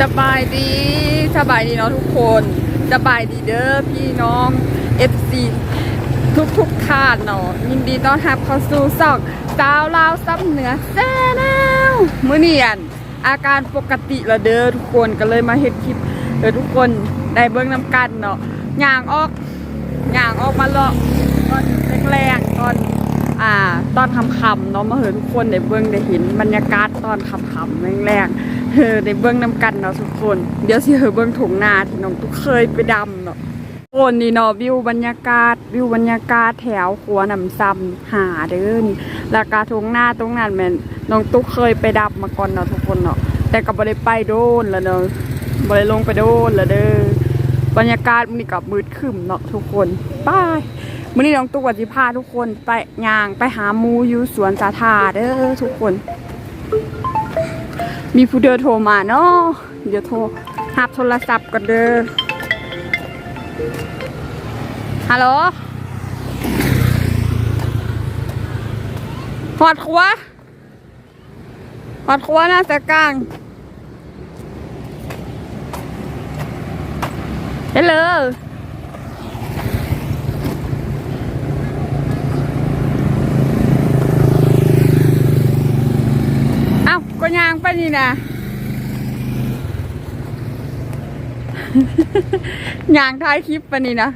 สบายดีสบายดีเนาะทุกคนสบายดีเด้อพี่น้อง FC ทุกทุกท่านเนาะยินดีต้อนรับเข้าสู่ซอกสาวลาวซับเหนือแซ่แนวมื้อนี้อันอาการปกติละเด้อทุกคนก็เลยมาเฮ็ดคลิปเด้อทุกคนได้เบิ่งนํกันเนาะย่างออกย่างออกมาเลาะตอนแรกๆตอนอ่าตอนคำๆเนาะมาเห็นทุกคนได้เบิ้งได้เห็นบรรยากาศตอนคำๆแรกๆ เออได้เบิ้องน้ำกันเนาะทุกคน เดี๋ยวสิเฮอเบิ้องถงนาที่น้องตุ๊กเคยไปดำเนาะโอนนี่เนาะวิวบรรยากาศวิวบรรยากาศแถวขัวหนำซ้ำหาเด้อนี่แล้วก็ถุงนาตรงนั้นแม่นน้องตุ๊กเคยไปดับมาก่อนเนาะทุกคนเนาะแต่ก็บ่ได้ไปโดนแล้วเนาะบ่ได้ลงไปโดนแล้วเด้อบรรยากาศมันนี่กับมืดครึ้มเนาะทุกคนบายมื่อนี้น้องตุ๊กวัจิพาทุกคนไปย่างไปหาหมูอยู่สวนสาธาเด้อทุกคน มีผู้เดินโทรมาเนาะเดี๋ยวโทรหับโทรศัพท์กันเด้อฮัลโหลหอดครัวหอดครัวน่าจะกลางเฮลโหล เอ้า ก็ยางไปนี่นะยางท้ายคลิปไปนี่นะ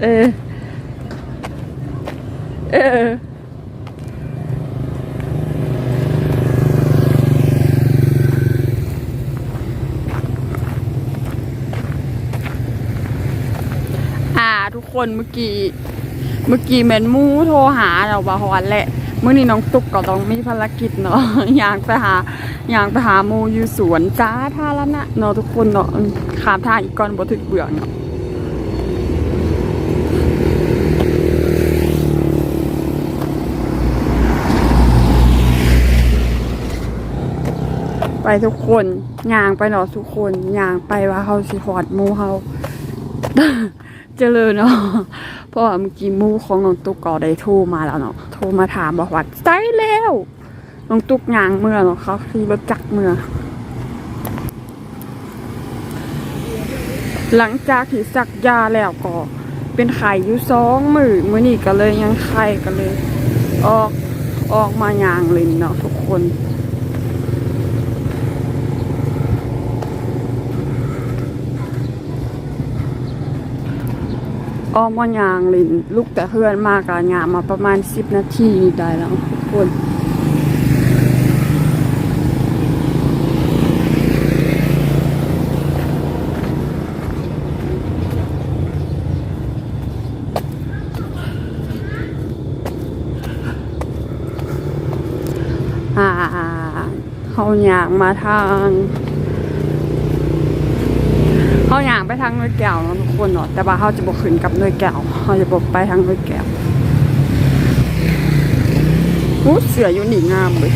เออ เอออ่าทุกคนเมื่อกี้ เมื่อกี้แมนมูโทรหาเราบาฮอนแหละ มื่อนี้น้องตุ๊กก็ต้องมีภารกิจเนาะอยากไปหาอยากไปหาหมูอยู่สวนจ้าท่าละนะเนาะทุกคนเนาะขามทางอีกก่อนบ่ถึกเบื่อเนาะไปทุกคนย่างไปเนาะทุกคนย่างไปว่าเขาสิหอดหมูเขา เจริญเนาะเพราะว่าเมื่อกี้มูของน้องตุ๊กก็ได้โทรมาแล้วเนาะโทรมาถามบอกว่าใส่แล้วน้องตุ๊กยางเมื่อเนาะเขาขี่รถจักรเมื่อ หลังจากที่สักยาแล้วก็เป็นไข่อยู่สองมือมือนี้ก็เลยยังไข่ก็เลย ออกออกมายางเลยเนาะทุกคน อ้อกมายางลินลูกแต่เพื่อนมากอะยางมาประมาณสิบนาทีได้แล้วทุกคนอ่าเขายางมาทาง เขาอยางไปทางหน้อยแก้วนาะ คนเนาะแต่ว่าเขาจะบอกขึ้นกับหน้อยแก้วเขาจะบอกไปทางหน้อยแก้วอู้เสืออยู่หนีงามเลย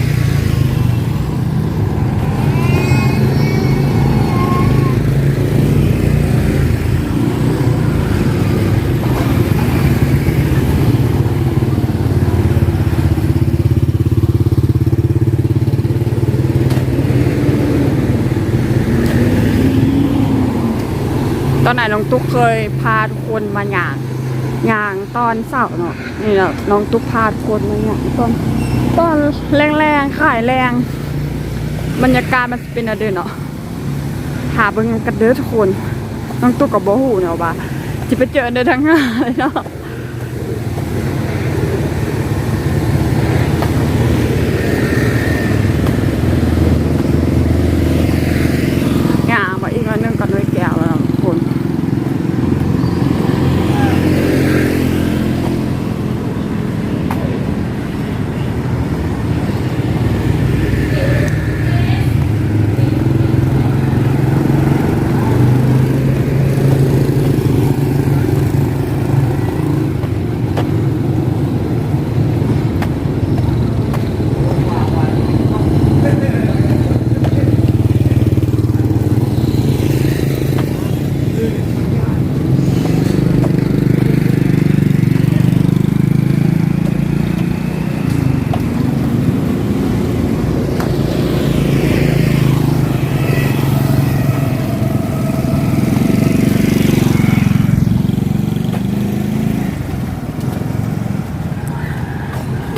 ตอนไหนน้องตุ๊กเคยพาทุกคนมาหยางหยางตอนเสาร์เนาะนี่แหละน้องตุ๊กพาทุกคนมาหยางตอนตอนแรงๆขายแรง บรรยากาศมันเป็นอะไรเนาะหาเบิ่งกันเด้อทุกคน น้องตุ๊กกับโบหูเนาะว่าจะไปเจอเดินทางร้าเลยเนาะงามว่าอีกอันหนึงกันด้วยแก้วแล้วเนาะทุกคน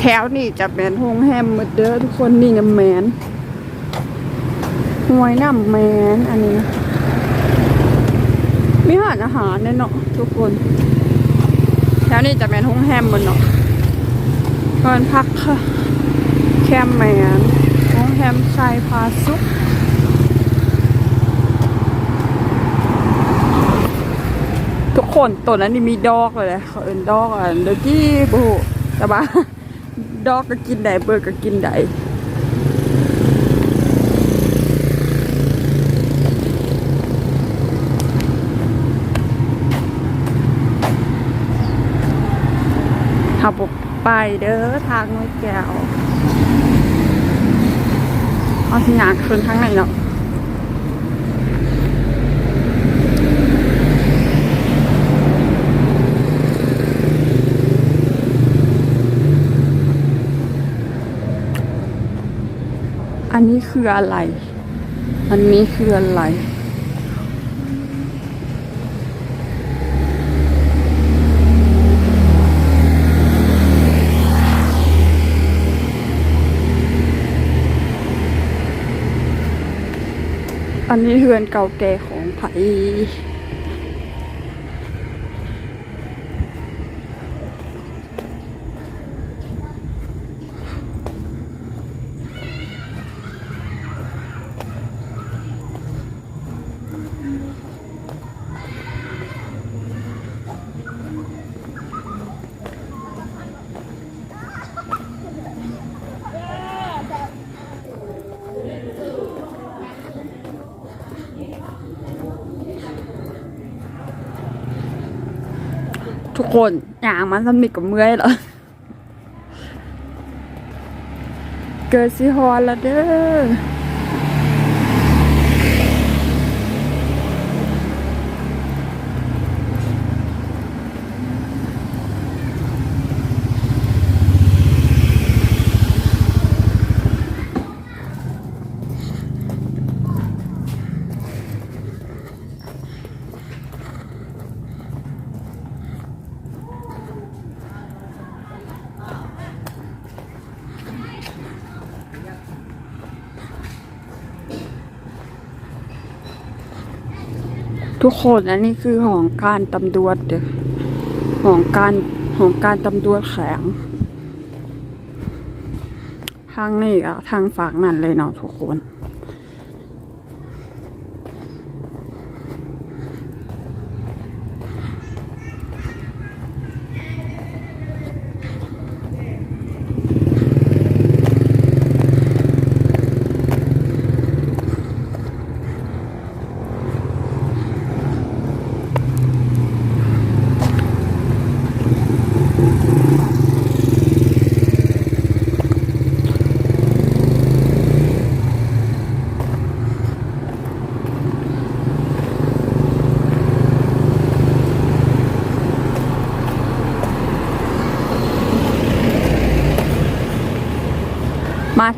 อ วนี่จะเป็นโฮงแฮมหมดเด้อทุกคนนี่นะแมนหวยน้ำแมนอันนี้นะมีอาหารอาหารเนี่ยเนาะทุกคนแถวนี้จะเป็นโฮงแฮมหมดเนาะก่อนพักค่ะแคมแมนโฮงแฮมไซพาซุกทุกคนตัวนั้นนี่มีดอกเลยนะเขาเอินดอกอะเดี๋ยวที่บูแต่ว่า ดอกก็กินได้เบอร์ก็กินได้ขับไปเด้อทางน้อยแก้วเอาสิยางคืนข้างในเนาะ นนี้คืออะไร อันนี้คืออะไร อันนี้เฮือนเก่าแก่ของไผ่ คนอย่างมันสมิดกับเมื่อยเหรอเกิดสิฮอนแล้วเด้อ ทุกคนอันนี้คือของการตำรวจเด้อของการของการตำรวจแข็งทางนี้อะทางฝากนั่นเลยเนาะทุกคน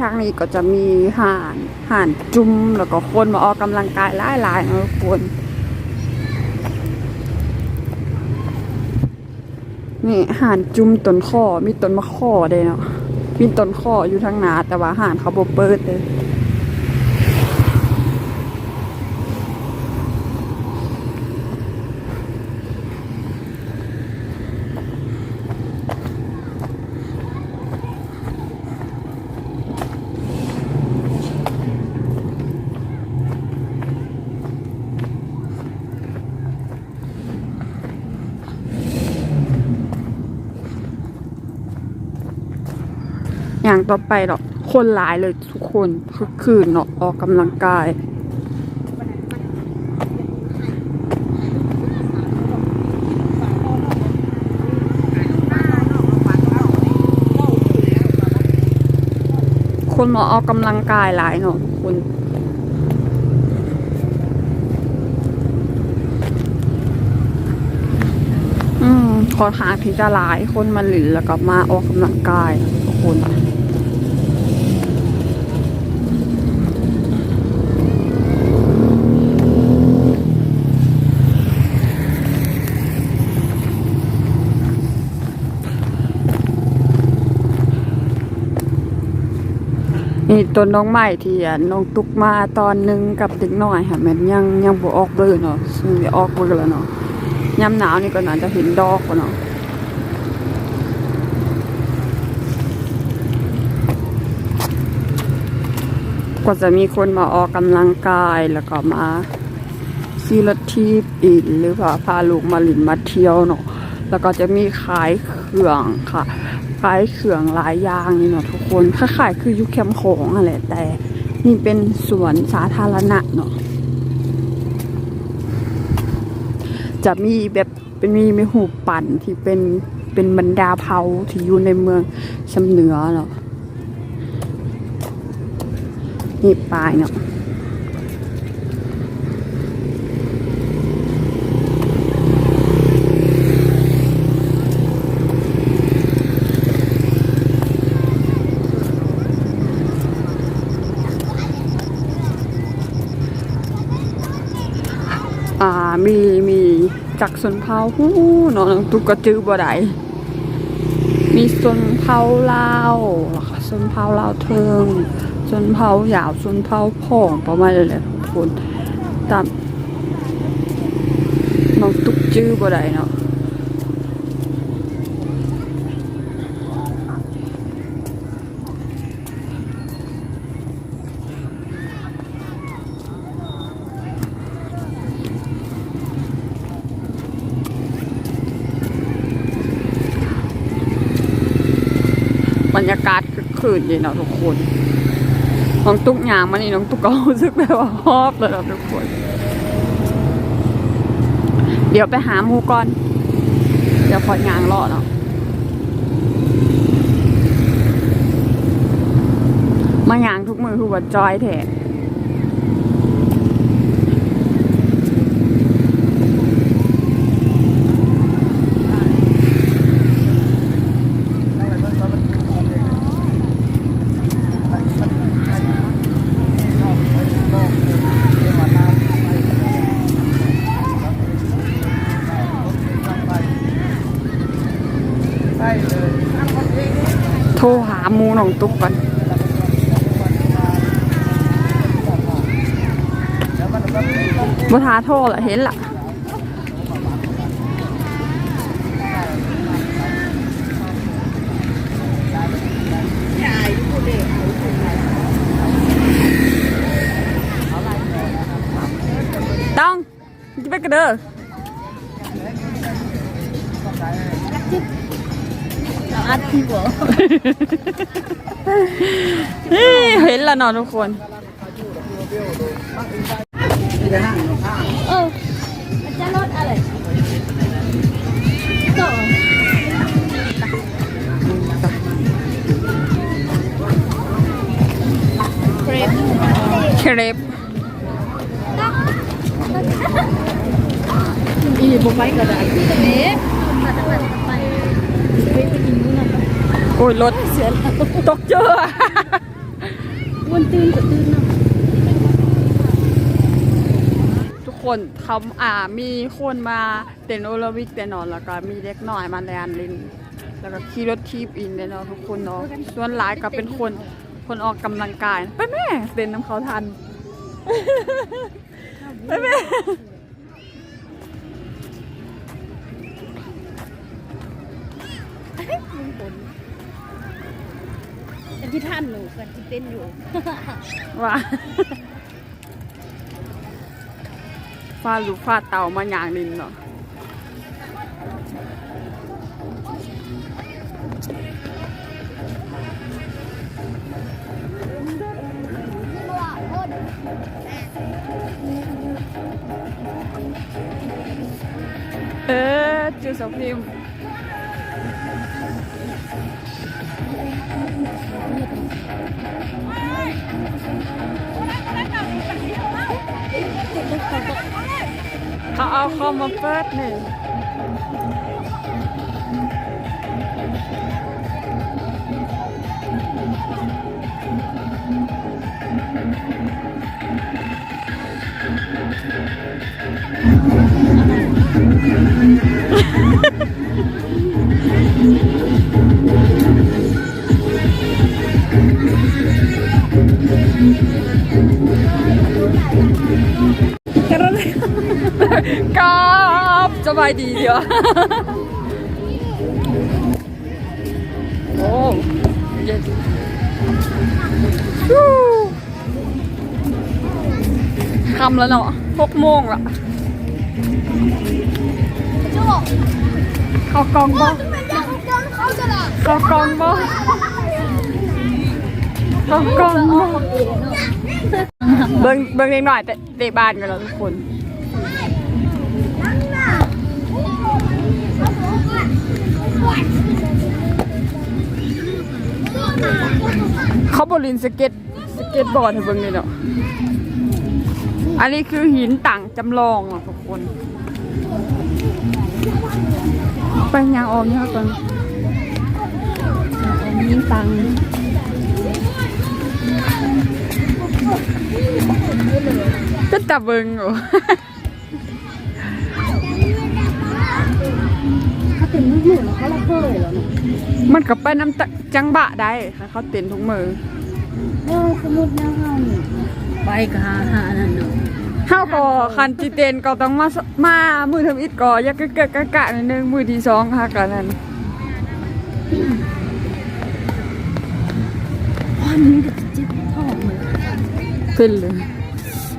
ทางนี้ก็จะมีห่านห่านจุ่มแล้วก็คนมาออกกำลังกายหลายๆนะทุกคนนี่ห่านจุ่มต้นข้อมีต้นมะข้อเด้เนาะมีต้นข้ออยู่ทางนาแต่ว่าห่านเขาบ่เปิดเลย ต่อไปหรอกคนหลายเลยทุกคนคือคืนเนาะออกกำลังกายคนมาออกกำลังกายหลายเนาะคุณอืมขอทางที่จะหลายคนมาหลินแล้วก็มาออกกำลังกายทุกคน นี่ต้นน้องใหม่ที่น้องตุกมาตอนหนึงกับเด็กน้อยค่ะแม่นยังยังบ่ออกเบิ่เนาะซึ่งออกเบิ่แล้วเนาะยามหนาวนี่ก็น่าจะเห็นดอกแล้วเนาะก็จะมีคนมาออกกำลังกายแล้วก็มาขี่รถทีบอินหรือว่าพาลูกมาหลินมาเที่ยวเนาะแล้วก็จะมีขายเครื่องค่ะ ขายเครื่องหลายอย่างนี่เนาะทุกคนคล้ายๆคือยุคแคมป์ของอะไรแต่นี่เป็นสวนสาธารณะเนาะจะมีแบบเป็นมีมีหูปั่นที่เป็นเป็นบรรดาเผาที่อยู่ในเมืองชำเหนือเนาะนี่ปลายเนาะ อ่ามีมีจักสนเผาหู้เนาะตุกกระจือบ่ได้มีสนเผาลาวแล้วก็สนเผาลาวเทิงสนเผายาวสนเผาผ่องประมาณนี้แหละทุกคนตามน้องตุกจื้อบ่ได้เนาะ รรยากาศคือคืนดีเนาะทุกคนน้องตุ๊กยางมานี่น้องตุ๊กก็รู้สึกแบบว่าฮอบเลยเนาะทุกคน เดี๋ยวไปหาหมูก่อน เดี๋ยวพอยางรอเนาะมายางทุกมือคือว่าจอยแทรหาหมูน้องตุ๊กก่อน บัทาโทษละเห็นละต้องจะไปกันเด้ออัดที่หัวนี่เห็นละเนอนทุกคน เออมันจะลดอะไรต่อเครปเครปอีบุไปก็ได้ที่ตรงนี้มาตั้งแต่ไปไปไปกินนู่นน่ะโอ้ยรถเสียแล้วตกเจอวันตื่นก็ตื่นนะ ทุก คนเขาอ่ามีคนมาเต้นโอลาวิกเต้นนอนแล้วก็มีเด็กน้อยมาแลนลินแล้วก็ขี่รถทีบอินเด้เนาะทุกคนเนาะส่วนหลายก็เป็นคนคนออกกำลังกายไปแม่เต้นน้ำเขาทันไปแม่ลุงผลเป็นที่ท่านหนูกันที่เต้นอยู่ว่า ฟาดลูกฟาดเต่ามาอย่างลินเนาะเออจูสพิมพ์เเขาเอาคอมมาเปิดหนึ่ง ดีเดียวโอ้เย็นฮู้คำแล้วเนาะหกโมงละโจ้เข้ากองบ่มันจะเขาจ้องเขาจะละเข้ากองบ่เข้ากองบ่เบิ่งเบิ่งเล็กหน่อยแต่เตะบ้านกันแล้วทุกคน เขาบรินสเก็ตสเก็ตบอร์ดให้เบิ่งเลยเนาะอันนี้คือหินต่างจำลองอะทุกคน ไปยางออมเนี่ยก่อนยิงตังก็จับเบิ่งอยู่ เขาเป็นมือหมุนเขาละเคยแล้วเนาะมันก็ไปน้ำตะจังบะได้ค่ะเขาเต้นทุกมือเออสมุดแนวเฮานี่ไปกหาหานั่นเนาะเฮาก็คันจิเต้นก็ต้องมาสมามือทำอิดก่ออยากเกิดกะกะนิดนึงมือที่สองค่ะกันนั้นวันนี้ก็จะจิบท้องเลยเป็นเลย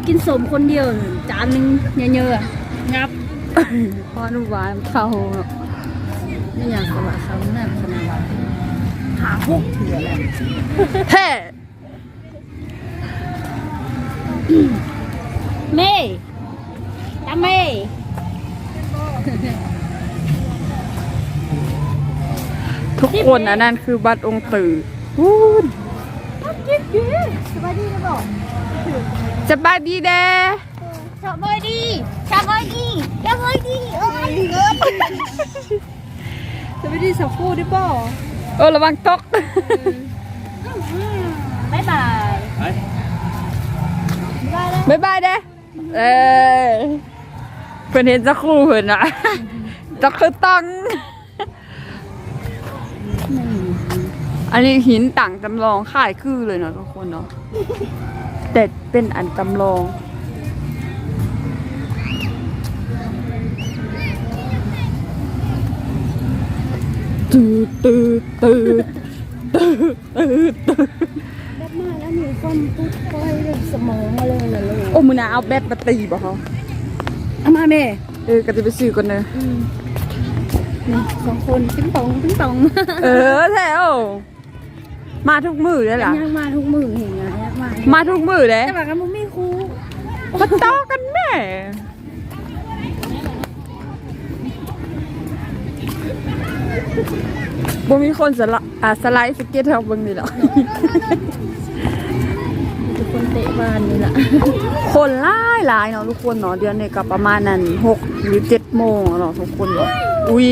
กินสมคนเดียวน่ะจานหนึงเยอะๆอะงับ พอนุบาลเข้าเนาะ ไม่อยากสละคำนั่นขนาดว่าหาหกเถื่อแล้วแท้เม่ตาเม่ทุกคนอันนั้นคือบัตรองค์ตื่นวู้นสบายดีนะบอกจะบายดีเด้สบายดีสบายดีสบายดีโอ้ยเกิด สบายดีสักคู่ได้ป่ะโอ้ระวังตกบ๊ายบายบ๊ายบายแล้วบ๊ายบายเด้เออเพื่อนเห็นสักครู่เพื่อนอะจะคือตังอันนี้หินต่างจำลองค่ายคือเลยเนาะทุกคนเนาะแต่เป็นอันจำลอง ตืดตืดตืดตืดตืดตืดแบบมาแล้วมีคนปุ๊บก้อยแบบสมองมาเลยนะเลยโอ้มือหนาเอาแบตมาตีบ่เขาเอามาแม่เออก็จะไปซื้อกันเนอะอืมนี่สองคนปิ้งปองปิ้งปองเออแถวมาทุกมือเลยล่ะยังมาทุกมือเห็นไงยังมามาทุกมือเลยแต่ว่ากันมึงไม่ครูมาต่อกันแม่ บ่มีคนสละอ่าสไลด์สเก็ตแถวเบิ่งนี่หรอกทุกคนเตะบานนี่แหละคนหลายหลายเนาะทุกคนเนาะเดือนนี้ก็ประมาณนั้นหกหรือเจ็ดโมงเนาะทุกคนเนาะอุ้ย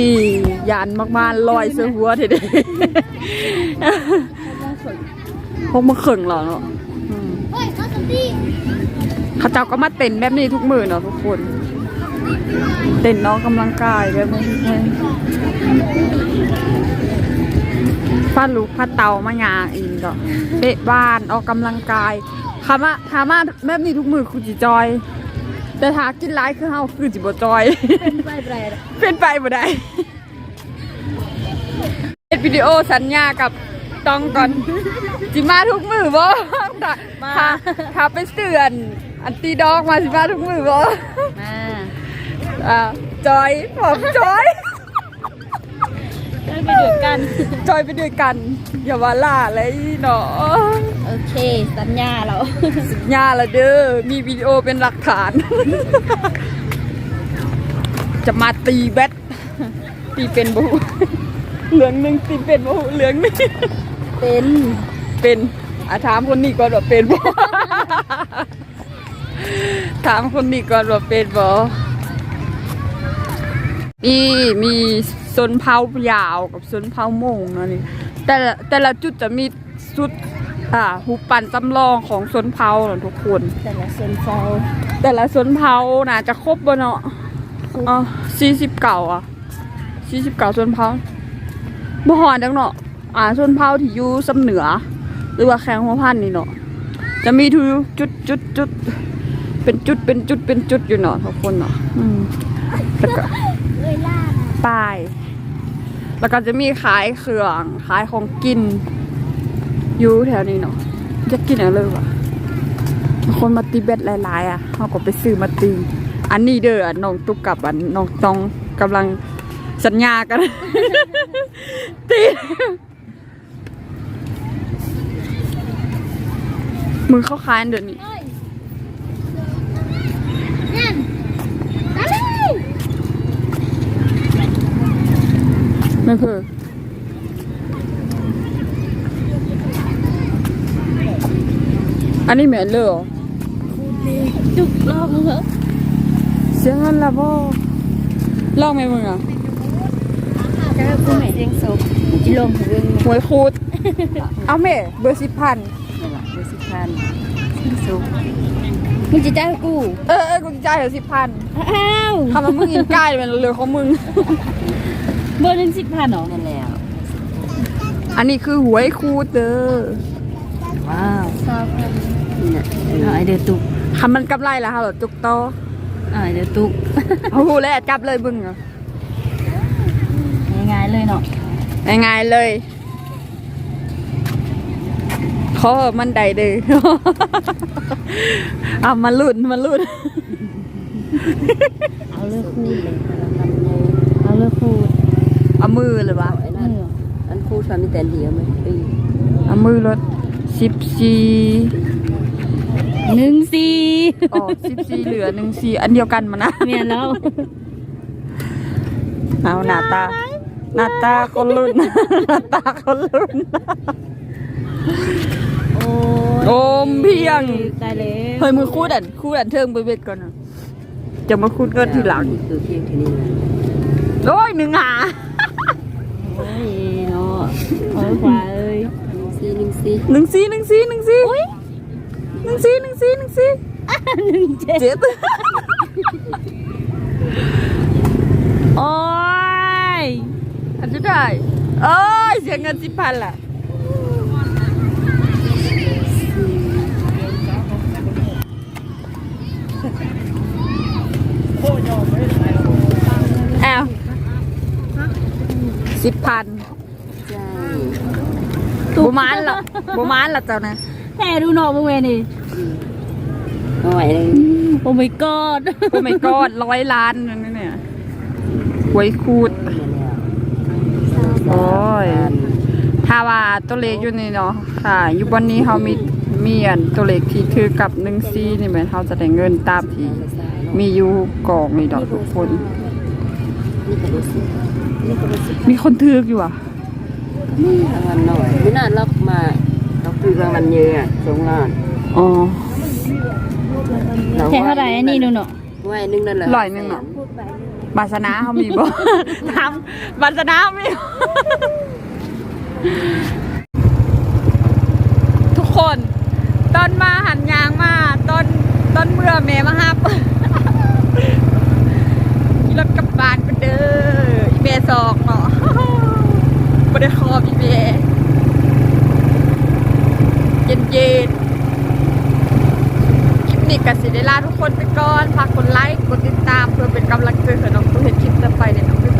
ยานมากๆลอยเสื้อหัวเด็ดพวกมาเข่งเหรอเนาะอืมเฮ้ยเขาสตีเขาเจ้าก็มาเต้นแบบนี้ทุกมือเนาะทุกคน เต้นน้องกำลังกายแบบนี้ทุกคนฟาดลูกฟาดเตามายาอีกก็เตะบ้านออกกำลังกายคำว่าถามาแบบนี้ทุกมือคือจิจอย แต่ถ้ากินร้ายคือเฮาคือจิบจอย เป็นใบแบรนด์เป็นไปบ่ได้เอ็ดวิดีโอสัญญากับตองก่อน จิมาทุกมือบ่ถ้าถ้าถ้าไปเสื่อนอันตีดอกมาสิมาทุกมือบ่มา อ่าจอยผมจอยได้ไปด้วยกัน จอยไปด้วยกัน อย่าว่าล่าเลยเนาะโอเค สัญญาเรา สัญญาละเด้อ มีวิดีโอเป็นหลักฐาน จะมาตีแบตตีเป็นบูเหลืองหนึ่งตีเป็นบูเหลืองหนึ่งเป็นเป็นอะถามคนนี้ก่อนว่าเป็นบ่ถามคนนี้ก่อนว่าเป็นบ่ มีมีสนเผายาวกับสนเผาโมงเนาะนี่แต่ละแต่ละจุดจะมีสุดอ่าหูปั่นจำลองของสนเผาเนาะทุกคน แต่ละเซนฟอลแต่ละสนเผาน่าจะครบบ่เนาะอ๋อสี่สิบเก่าอะสี่สิบเก่าสนเผาบ่หอนดังเนาะอ่าสนเผาที่อยู่สำเหนือ หรือว่าแข้งหัวพันนี่เนาะจะมีทุกจุดจุดจุดเป็นจุดเป็นจุดเป็นจุดอยู่เนาะทุกคนเนาะอืม แล้วก็เลยล่าป้าย แล้วก็จะมีขายเครื่องขายของกิน อยู่แถวนี้เนาะจะกินอะไรวะคนมาตีเบ็ดหลายๆอะเขาก็ไปซื้อมาตี อันนี้เด้ออันน้องตุกกับอันน้องตองกำลังสัญญากัน ตีมึงเข้าขายอันเดี๋ยวนี้เฮ้ยนั่นนั่นเลย ไม่เพื่ออันนี้เหม็นเลยเหรอจุกลองเหรอเสียงเงินละบ่ลองไหมมึงอะจะให้คุณแม่เลี้ยงศพจิลงถึงเรื่องหวยคูดเอาแม่เบอร์สิบพันนี่แหละเดือนสิบพันสุกมึงจะจ่ายให้กู เออเออกูจะจ่ายเดี๋ยวสิบพันอ้าวทำมามึงอินใกล้เป็นเรือของมึง เบอร์หนึ่งสิบพันเหรอนั่นแหละอันนี้คือหวยคูดเด้อว้าวสามพันนี่นะไอเดือตุกทำมันกำไรแล้วค่ะเหรอจุกโตไอเดือตุกโอ้โหแล้วจับเลยมึงอะง่ายๆเลยเนาะง่ายๆเลยขอมันใดเด้อเอามาลุ่นมาลุ่นเอาเลือกคูดเลยเอาเลือกคูด เอา มือเลยวะไอ้นั่นอันคูดทำมีแต่เดียวไหมปีเอามือรถสิบสี่หนึ่งสี่ออกสิบสี่เหลือหนึ่งสี่อันเดียวกันมานะเมียแล้วเอาหน้าตาหน้าตาคนรุ่นหน้าตาคนรุ่นโอ้โอมเพียงตายแล้วเฮ้ยมือคูดอันคูดอันเทิงไปเบ็ดก่อนนะจะมาคูดเกินทีหลังคือเพียงที่นี่นะโอ้ยหนึ่งหาโอ้ ยเนาะโอ้ยขวาเอ้ยสี่หนึ่งสี่หนึ่งสี่หนึ่งสี่หนึ่งสี่หนึ่งสี่หนึ่งสี่หนึ่งสี่หนึ่งเจ็ดเจ็ดโอ้ยอันจะได้เอ้ยเสียเงินสิพันล่ะแอล สิบพันใช่บูมานเหรอบูมานเหรอเจ้านะแห่ดูหนอกมึงเวนี่โอ้ยเลยโอ้ my god โอ้ไม่กอดร้อยล้านนั่นเนี่ยหวยคูดโอ้ยถ้าว่าตัวเลขอยู่นี่เนาะค่ะอยู่บนนี้เขามีมีอันตัวเลขที่ถือกับหนึ่งซีนี่เหมือนเขาจะได้เงินตามที่มีอยู่กองนี่ดอกทุกคน มีคนถืออยู่อะนี่รางวัลหน่อยไม่น่าล็อกมาล็อกคือรางวัลเยอะสองล้านอ๋อแห่เท่าไหร่อันนี้ดูหนอไว้นึงนั่นแหละร้อยหนึ่งเนาะบาสนาเขามีบ่ทำบาสนาเขามีบ่ทุกคนต้นมาหันยางมาต้นต้นเมื่อเมมาฮับ เด้ออีเมสอกเนาะบริคอบอีเมเย็นเย็นคลิปนี้กับสิเดลาทุกคนไปก่อน ฝากกดไลค์ กดติดตามเพื่อเป็นกำลังใจให้น้องตัวเห็นคลิปต่อไปเนี่ยน้อง